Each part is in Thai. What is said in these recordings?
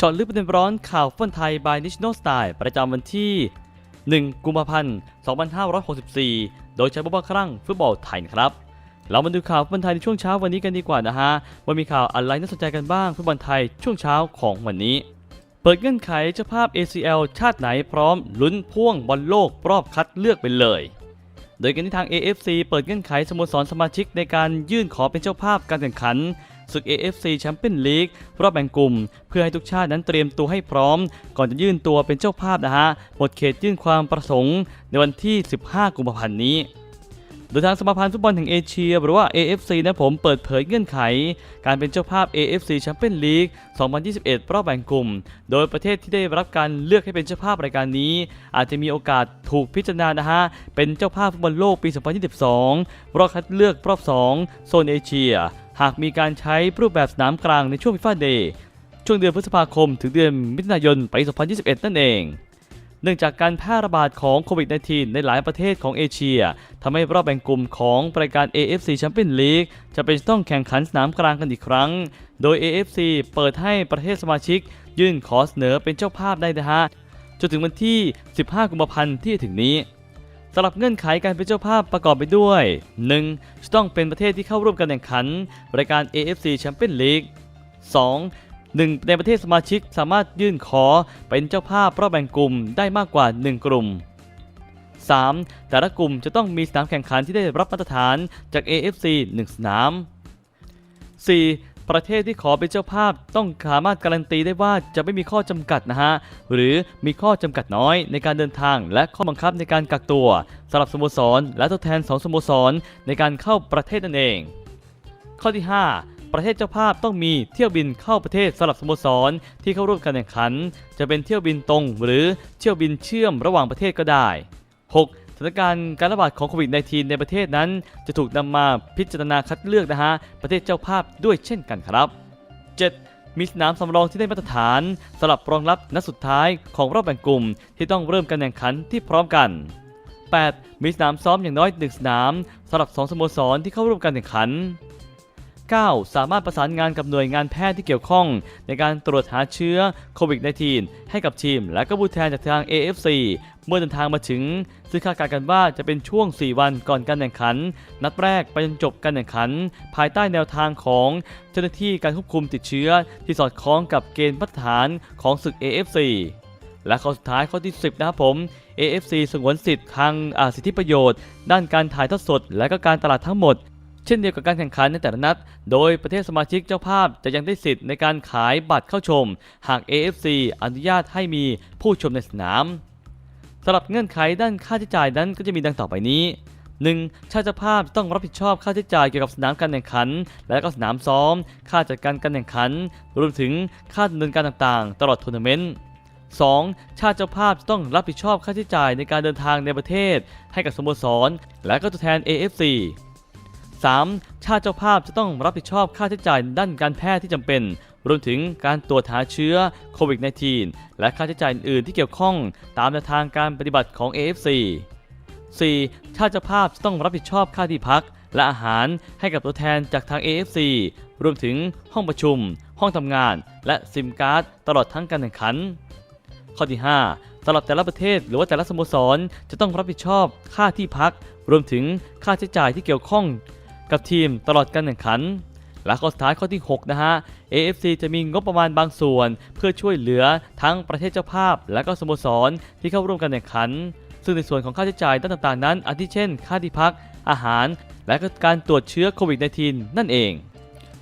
เจาะลึกประเด็นร้อนข่าวฟุตบอลไทย by National Style ประจำวันที่ 1 กุมภาพันธ์ 2564 โดยใช้บุบครั่งฟุตบอลไทยครับ เรามาดูข่าวฟุตบอลไทยในช่วงเช้าวันนี้กันดีกว่านะฮะ ว่ามีข่าวอะไรน่าสนใจกันบ้างฟุตบอลไทยช่วงเช้าของวันนี้ เปิดเงื่อนไขเจ้าภาพ ACL ชาติไหนพร้อมลุ้นพ่วงบอลโลกรอบคัดเลือกไปเลย โดยกันที่ทาง AFC เปิดเงื่อนไขสโมสรสมาชิกในการยื่นขอเป็นเจ้าภาพการแข่งขัน ศึก AFC แชมเปี้ยนลีกรอบแบ่งกลุ่ม เพื่อให้ทุกชาตินั้นเตรียมตัวให้พร้อม ก่อนจะยื่นตัวเป็นเจ้าภาพนะฮะหมดเขตยื่นความประสงค์ ในวันที่ 15 กุมภาพันธ์นี้โดยทางสมาพันธ์ฟุตบอลแห่งเอเชีย หรือว่า AFC นะผมเปิดเผยเงื่อนไข การเป็นเจ้าภาพ AFC แชมเปี้ยนลีก2021 รอบแบ่งกลุ่ม โดยประเทศที่ได้รับการเลือกให้เป็นเจ้าภาพรายการนี้ อาจจะมีโอกาสถูกพิจารณานะฮะ เป็นเจ้าภาพฟุตบอลโลกปี 2022 รอบคัดเลือกรอบ 2 โซนเอเชีย หากมีการใช้รูปแบบสนามกลางในช่วงฟีฟ่าเดย์ช่วงเดือนพฤษภาคม ถึงเดือนมิถุนายนปี 2021 นั่นเอง เนื่องจากการแพร่ระบาดของโควิด -19 ในหลายประเทศของเอเชียทำให้รอบแบ่งกลุ่มของรายการ AFC Champions League จะเป็นต้องแข่งขันสนามกลางกันอีกครั้ง โดย AFC เปิดให้ประเทศสมาชิก ยื่นขอเสนอเป็นเจ้าภาพได้นะฮะจนถึงวันที่ 15 กุมภาพันธ์ที่ถึงนี้ สำหรับเงื่อนไขการเป็นเจ้าภาพประกอบไปด้วย 1. จะต้องเป็นประเทศที่เข้าร่วมการแข่งขัน รายการ AFC Champions League 2. หนึ่งในประเทศสมาชิกสามารถยื่นขอเป็นเจ้าภาพรอบแบ่งกลุ่มได้มากกว่า 1 กลุ่ม 3. แต่ละกลุ่มจะต้องมีสนามแข่งขันที่ได้รับมาตรฐานจาก AFC 1 สนาม 4. ประเทศที่ขอเป็นเจ้าภาพต้องสามารถการันตีได้ว่าจะไม่มีข้อจำกัดนะฮะ หรือมีข้อจำกัดน้อยในการเดินทางและข้อบังคับในการกักตัวสำหรับสโมสร และตัวแทน2สโมสรในการเข้าประเทศนั่นเอง ข้อที่ 5ประเทศเจ้าภาพต้องมีเที่ยวบินเข้าประเทศสำหรับสโมสรที่เข้าร่วมการแข่งขัน จะเป็นเที่ยวบินตรงหรือเที่ยวบินเชื่อมระหว่างประเทศก็ได้ 6. สถานการณ์การระบาดของโควิด -19 ในประเทศนั้น จะถูกนำมาพิจารณาคัดเลือกนะฮะประเทศเจ้าภาพด้วยเช่นกันครับ 7. มีสนามสำรองที่ได้มาตรฐานสำหรับรองรับนัดสุดท้ายของรอบแบ่งกลุ่ม ที่ต้องเริ่มการแข่งขันที่พร้อมกัน 8. มีสนามซ้อมอย่างน้อย1สนามสำหรับ 2 สโมสรที่เข้าร่วมการแข่งขัน 9. สามารถประสานงานกับหน่วยงานแพทย์ที่เกี่ยวข้อง ในการตรวจหาเชื้อโควิด -19 ให้กับทีม และก็ผู้แทนจากทาง AFC เมื่อเดินทางมาถึง ซึ่งคาดการณ์กันว่าจะเป็นช่วง 4 วันก่อนการแข่งขัน นัดแรกไปจนจบการแข่งขัน ภายใต้แนวทางของเจ้าหน้าที่การควบคุมติดเชื้อ ที่สอดคล้องกับเกณฑ์มาตรฐานของศึก AFC และข้อสุดท้ายข้อที่ 10 นะครับผม AFC สงวนสิทธิ์ทางสิทธิประโยชน์ ด้านการถ่ายทอดสด และก็การตลาดทั้งหมด เช่นเดียวกับการแข่งขันในแต่ละนัด โดยประเทศสมาชิกเจ้าภาพจะยังได้สิทธิ์ในการขายบัตรเข้าชม หาก AFC อนุญาตให้มีผู้ชมในสนามสำหรับเงื่อนไขด้านค่าใช้จ่ายนั้นก็จะมีดังต่อไปนี้ 1. ชาติเจ้าภาพต้องรับผิดชอบค่าใช้จ่ายเกี่ยวกับสนามการแข่งขัน และก็สนามซ้อม ค่าจัดการการแข่งขัน รวมถึงค่าดำเนินการต่างๆ ตลอดทัวร์นาเมนต์ 2. ชาติเจ้าภาพจะต้องรับผิดชอบค่าใช้จ่ายในการเดินทางในประเทศ ให้กับสโมสร และก็ตัวแทน AFC 3. ชาติเจ้าภาพจะต้องรับผิดชอบค่าใช้จ่ายด้านการแพทย์ที่จำเป็น รวมถึงการตรวจหาเชื้อโควิด -19 และค่าใช้จ่ายอื่นที่เกี่ยวข้องตามแนวทางการปฏิบัติของ AFC 4. ชาติเจ้าภาพจะต้องรับผิดชอบค่าที่พัก และอาหารให้กับตัวแทนจากทาง AFC รวมถึงห้องประชุม ห้องทำงาน และซิมการ์ดตลอดทั้งการแข่งขัน ข้อที่ 5สำหรับแต่ละประเทศหรือว่าแต่ละสโมสรจะต้องรับผิดชอบค่าที่พัก รวมถึงค่าใช้จ่ายที่เกี่ยวข้อง กับทีมตลอดการแข่งขัน และข้อสุดท้ายข้อที่ 6 นะฮะ AFC จะมีงบประมาณบางส่วน เพื่อช่วยเหลือทั้งประเทศเจ้าภาพ และก็สโมสรที่เข้าร่วมการแข่งขัน ซึ่งในส่วนของค่าใช้จ่ายด้านต่างๆนั้น อาทิเช่น ค่าที่พัก อาหาร และก็การตรวจเชื้อโควิด -19 นั่นเอง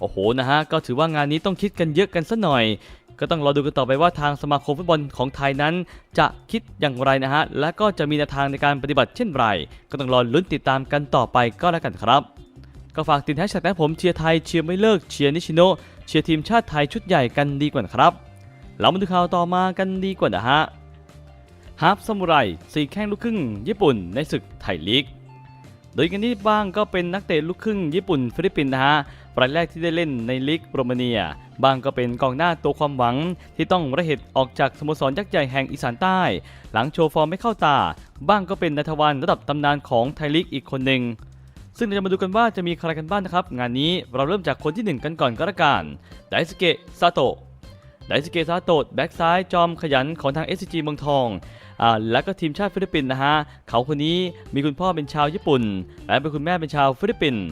โอ้โหนะฮะก็ถือว่างานนี้ต้องคิดกันเยอะกันสัหน่อยก็ต้องรอดูกันต่อไปว่าทางสมาคมฟุตบอลของไทยนั้น จะคิดอย่างไรนะฮะ และก็จะมีแนวทางในการปฏิบัติเช่นไร ก็ต้องรอลุ้นติดตามกันต่อไปก็แล้วกันครับ ก็ฝากติดแฮชแท็กนะผมเชียร์ไทยเชียร์ไม่เลิกเชียร์นิชิโนเชียร์ทีมชาติไทยชุดใหญ่กันดีกว่านครับเรามาดูข่าวต่อมากันดีกว่านะฮะฮาร์ฟซามูไรสี่แข้งลูกครึ่ง ญี่ปุ่นในศึกไทยลีก โดยกันนี้บ้างก็เป็นนักเตะลูกครึ่งญี่ปุ่นฟิลิปปินส์นะฮะรายแรกที่ได้เล่นในลีกโรมาเนีย บางก็เป็นกองหน้าตัวความหวัง ที่ต้องระเหตุออกจากสโมสรยักษ์ใหญ่แห่งอีสานใต้ หลังโชว์ฟอร์มไม่เข้าตา บ้างก็เป็นนัทวันระดับตำนานของไทยลีกอีกคนหนึ่ง ซึ่งเราจะมาดูกันว่าจะมีใครกันบ้างนะครับ งานนี้เราเริ่มจากคนที่ 1 กันก่อนก็แล้วกันไดสเกะซาโตะไดสเกะซาโตะแบ็กซ้ายจอมขยันของทาง SCG เมืองทองอ่าและก็ทีมชาติฟิลิปปินส์นะฮะเขาคนนี้มีคุณพ่อเป็นชาวญี่ปุ่น และเป็นคุณแม่เป็นชาวฟิลิปปินส์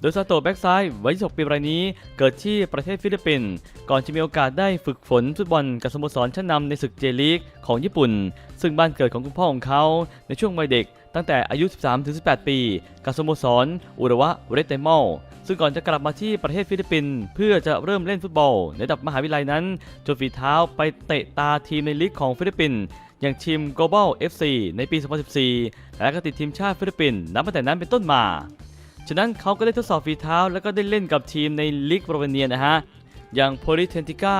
โดยซาโตะแบ็กซ้ายวัย26ปีรายนี้เกิดที่ประเทศฟิลิปปินส์ก่อนจะมีโอกาสได้ฝึกฝนฟุตบอลกับสโมสรชั้นนำในศึกเจลีกของญี่ปุ่น ซึ่งบ้านเกิดของคุณพ่อของเขาในช่วงวัยเด็กตั้งแต่อายุ 13-18 ปี กับสโมสรอุระวะเรดเตมอลซึ่งก่อนจะกลับมาที่ประเทศฟิลิปปินส์เพื่อจะเริ่มเล่นฟุตบอล ในระดับมหาวิทยาลัยนั้นจนฝีเท้าไปเตะตาทีมในลีกของฟิลิปปินส์อย่างทีม Global FC ในปี 2014 และก็ติดทีมชาติฟิลิปปินส์นับตั้งแต่นั้นเป็นต้นมา ฉะนั้นเขาก็ได้ทดสอบฝีเท้า แล้วก็ได้เล่นกับทีมในลีกโรมาเนียนะฮะ อย่างโพลิเทนติก้า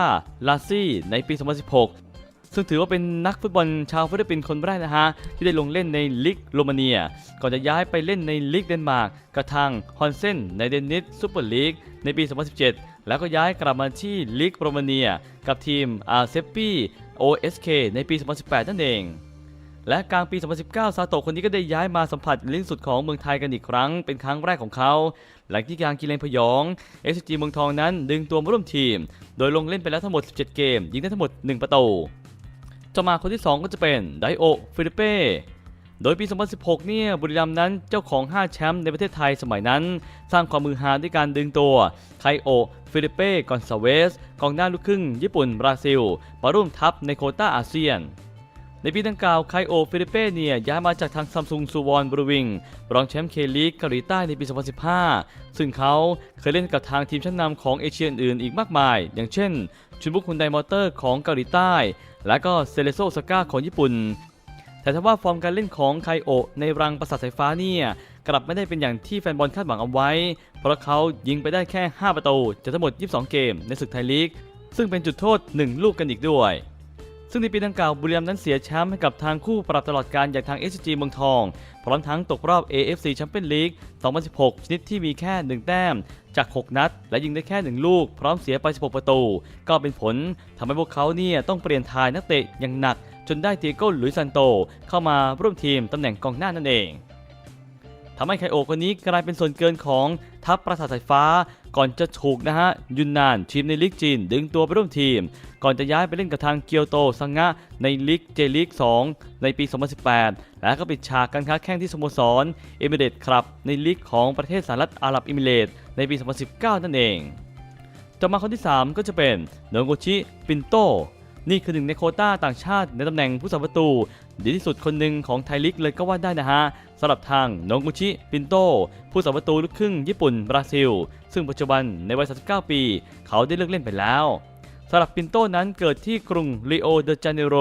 ลาซี่ในปี 2016 ซึ่งถือว่าเป็นนักฟุตบอลชาวฟิลิปปินส์คนแรกนะฮะ ที่ได้ลงเล่นในลีกโรมาเนีย ก่อนจะย้ายไปเล่นในลีกเดนมาร์กกับทางฮอนเซนในเดนนิสซูเปอร์ลีกในปี 2017 แล้วก็ย้ายกลับมาที่ลีกโรมาเนีย กับทีมอาเซปปี้ OSK ในปี 2018 นั่นเอง และกลางปี 2019 ซาโตะคนนี้ก็ได้ย้ายมาสัมผัสลิ้นสุดของเมืองไทยกันอีกครั้ง เป็นครั้งแรกของเขา หลังที่การกีฬาพยอง SCG เมืองทองนั้นดึงตัวมาร่วมทีม โดยลงเล่นไปแล้วทั้งหมด 17 เกม ยิงได้ทั้งหมด 1 ประตูต่อมาคนที่ 2 ก็จะเป็นไดโอฟิลิเป้โดยปี 2016 เนี่ย บุรีรัมย์นั้นเจ้าของ 5 แชมป์ในประเทศไทยสมัยนั้น สร้างความมือฮาด้วยการดึงตัว ไคโอ ฟิลิเป้ กอนซาเวส กองหน้าลูกครึ่ง ญี่ปุ่น บราซิลมาร่วมทัพในโคต้าอาเซียน ในปีดังกล่าวไคโอฟิลิเป้เนียย้ายมาจากทางซัมซุงซูวอนบรูวิงรองแชมป์เคลีกเกาหลีใต้ในปี 2015 ซึ่งเขาเคยเล่นกับทางทีมชั้นนำของเอเชียอื่นๆอีกมากมาย อย่างเช่น ชุนบุกฮุนไดมอเตอร์ของเกาหลีใต้ และก็เซเลโซสก้าของญี่ปุ่น แต่ถ้าว่าฟอร์มการเล่นของไคโอในรังประสาทสายฟ้าเนี่ยกลับไม่ได้เป็นอย่างที่แฟนบอลคาดหวังเอาไว้ เพราะเขายิงไปได้แค่ 5 ประตูจากทั้งหมด 22 เกมในศึกไทยลีก ซึ่งเป็นจุดโทษ 1 ลูกกันอีกด้วย ซึ่งในปีดังกล่าวบุรีรัมย์นั้นเสียแชมป์ให้กับทางคู่ปรับตลอดการอย่างทาง SCG เมืองทอง พร้อมทั้งตกรอบ AFC แชมเปี้ยนลีก 2016 ชนิดที่มีแค่ 1 แต้ม จาก 6 นัด และยิงได้แค่ 1 ลูก พร้อมเสียไป 16 ประตู ก็เป็นผลทำให้พวกเขาเนี่ยต้องเปลี่ยนทายนักเตะอย่างหนัก จนได้เตียโก้หลุยซันโต เข้ามาร่วมทีมตำแหน่งกองหน้านั่นเอง ทำให้ไคโอคนนี้กลายเป็นส่วนเกินของทัพประสาทสายฟ้า ก่อนจะถูกนะฮะยุนนานทีมในลีกจีน ดึงตัวไปร่วมทีม ก่อนจะย้ายไปเล่นกับทางเกียวโตซังงะในลีกเจลีก 2 ในปี 2018 และก็ปิดฉากการค้าแข่งที่สโมสรเอมิเรตครับในลีกของประเทศสหรัฐอาหรับเอมิเรตในปี 2019 นั่นเองต่อมาคนที่ 3 ก็จะเป็นโนโกชิปินโตนี่คือหนึ่งในโคต้าต่างชาติในตำแหน่งผู้สาประตู ดีที่สุดคนหนึ่งของไทยลีกเลยก็ว่าได้นะฮะสำหรับทางโนกุชิ ปินโต ผู้สาประตูลูกครึ่งญี่ปุ่น บราซิล ซึ่งปัจจุบันในวัย 39 ปี เขาได้เลิกเล่นไปแล้วสำหรับปินโตนั้นเกิดที่กรุงริโอเดจาเนโร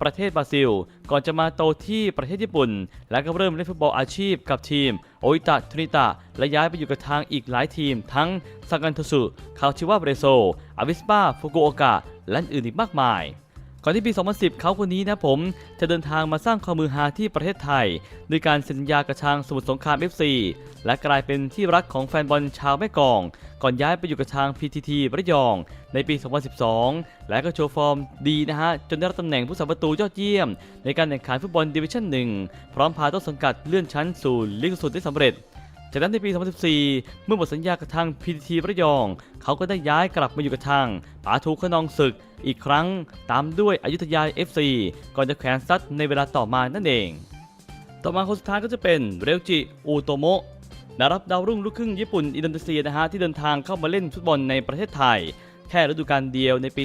ประเทศบราซิล ก่อนจะมาโตที่ประเทศญี่ปุ่น และก็เริ่มเล่นฟุตบอลอาชีพกับทีม โออิตะทริตะ และย้ายไปอยู่กับทางอีกหลายทีม ทั้งซังกันโทสุ คาชิวะเบรโซอาวิสปาฟุกุโอกะ และอื่นอีกมากมาย ก่อนที่ปี 2010 เขาคนนี้นะผม จะเดินทางมาสร้างความมือฮาที่ประเทศไทยด้วยการเซ็นสัญญากับทางสมุทรสงคราม FC และกลายเป็นที่รักของแฟนบอลชาวแม่กอง ก่อนย้ายไปอยู่กับทาง PTT ระยอง ในปี 2012 และก็โชว์ฟอร์มดีนะฮะ จนได้รับตำแหน่งผู้สาประตูยอดเยี่ยม ในการแข่งขันฟุตบอลดิวิชั่น 1 พร้อมพาต้นสังกัดเลื่อนชั้นสู่ลีกสุดได้สำเร็จ จากนั้นในปี 2014 เมื่อหมดสัญญากับทาง PTT ระยอง เขาก็ได้ย้ายกลับมาอยู่กับทางปาทูขนองศึกอีกครั้งตามด้วยอยุธยา FC ก่อนจะแขวนซัดในเวลาต่อมานั่นเอง ต่อมาคนสุดท้ายก็จะเป็นเรลจิอูโตโมะนารับดาวรุ่งลูกครึ่งญี่ปุ่นอินโดนีเซียนะฮะที่เดินทางเข้ามาเล่นฟุตบอลในประเทศไทย แค่ฤดูกาลเดียวในปี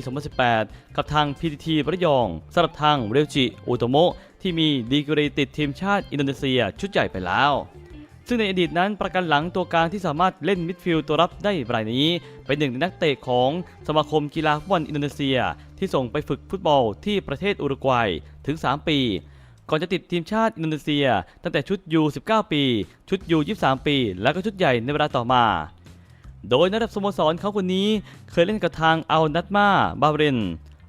2018 กับทาง PTT ระยองสำหรับทางเรลจิอูโตโมะที่มีดีกรีติดทีมชาติอินโดนีเซียชุดใหญ่ไปแล้ว ซึ่งในอดีตนั้นประกันหลังตัวกลางที่สามารถเล่นมิดฟิลด์ตัวรับได้รายนี้ เป็นหนึ่งในนักเตะของสมาคมกีฬาฟุตบอลอินโดนีเซีย ที่ส่งไปฝึกฟุตบอลที่ประเทศอุรุกวัยถึง 3 ปีก่อนจะติดทีมชาติอินโดนีเซีย ตั้งแต่ชุดยู19 ปี ชุดยู23 ปี แล้วก็ชุดใหญ่ในเวลาต่อมา โดยในระดับสโมสรเขาคนนี้เคยเล่นกับทางอัลนัตมาบาเรน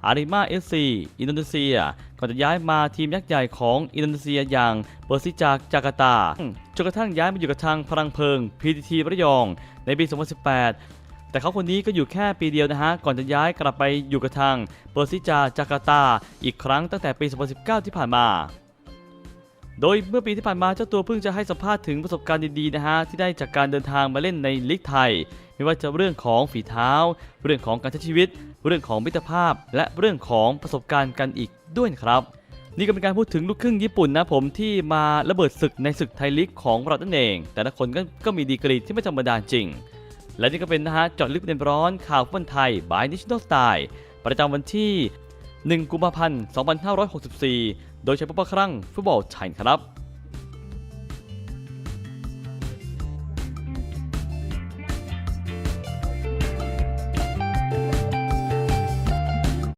อาริมาเอฟซีอินโดนีเซียก่อนจะย้ายมาทีมยักษ์ใหญ่ของอินโดนีเซียอย่างเปอร์ซิจากจาการ์ตาจนกระทั่งย้ายมาอยู่กับทางพลังเพลิง PTT ระยอง ในปี 2018แต่เขาคนนี้ก็อยู่แค่ปีเดียวนะฮะ ก่อนจะย้ายกลับไปอยู่กับทางเปอร์ซิจาจาการ์ตา อีกครั้งตั้งแต่ปี 2019 ที่ผ่านมา โดยเมื่อปีที่ผ่านมาเจ้าตัวเพิ่งจะให้สัมภาษณ์ถึงประสบการณ์ดีๆนะฮะที่ได้จากการเดินทางมาเล่นในลีกไทย ไม่ว่าจะเรื่องของฝีเท้า เรื่องของการใช้ชีวิต เรื่องของมิตรภาพ และเรื่องของประสบการณ์กันอีกด้วยครับ นี่ก็เป็นการพูดถึงลูกครึ่งญี่ปุ่นนะผมที่มาระเบิดศึกในศึกไทยลีกของเรานั่นเอง แต่ละคนก็ก็มีดีกรีที่ไม่ธรรมดาจริง และนี่ก็เป็นนะฮะจอดลึกประเด็นร้อนข่าวฟุตบอลไทย by National Style ประจำวันที่ 1 กุมภาพันธ์ 2564 โดยใช้ปุ๊บครั้งฟุตบอลไทยครับ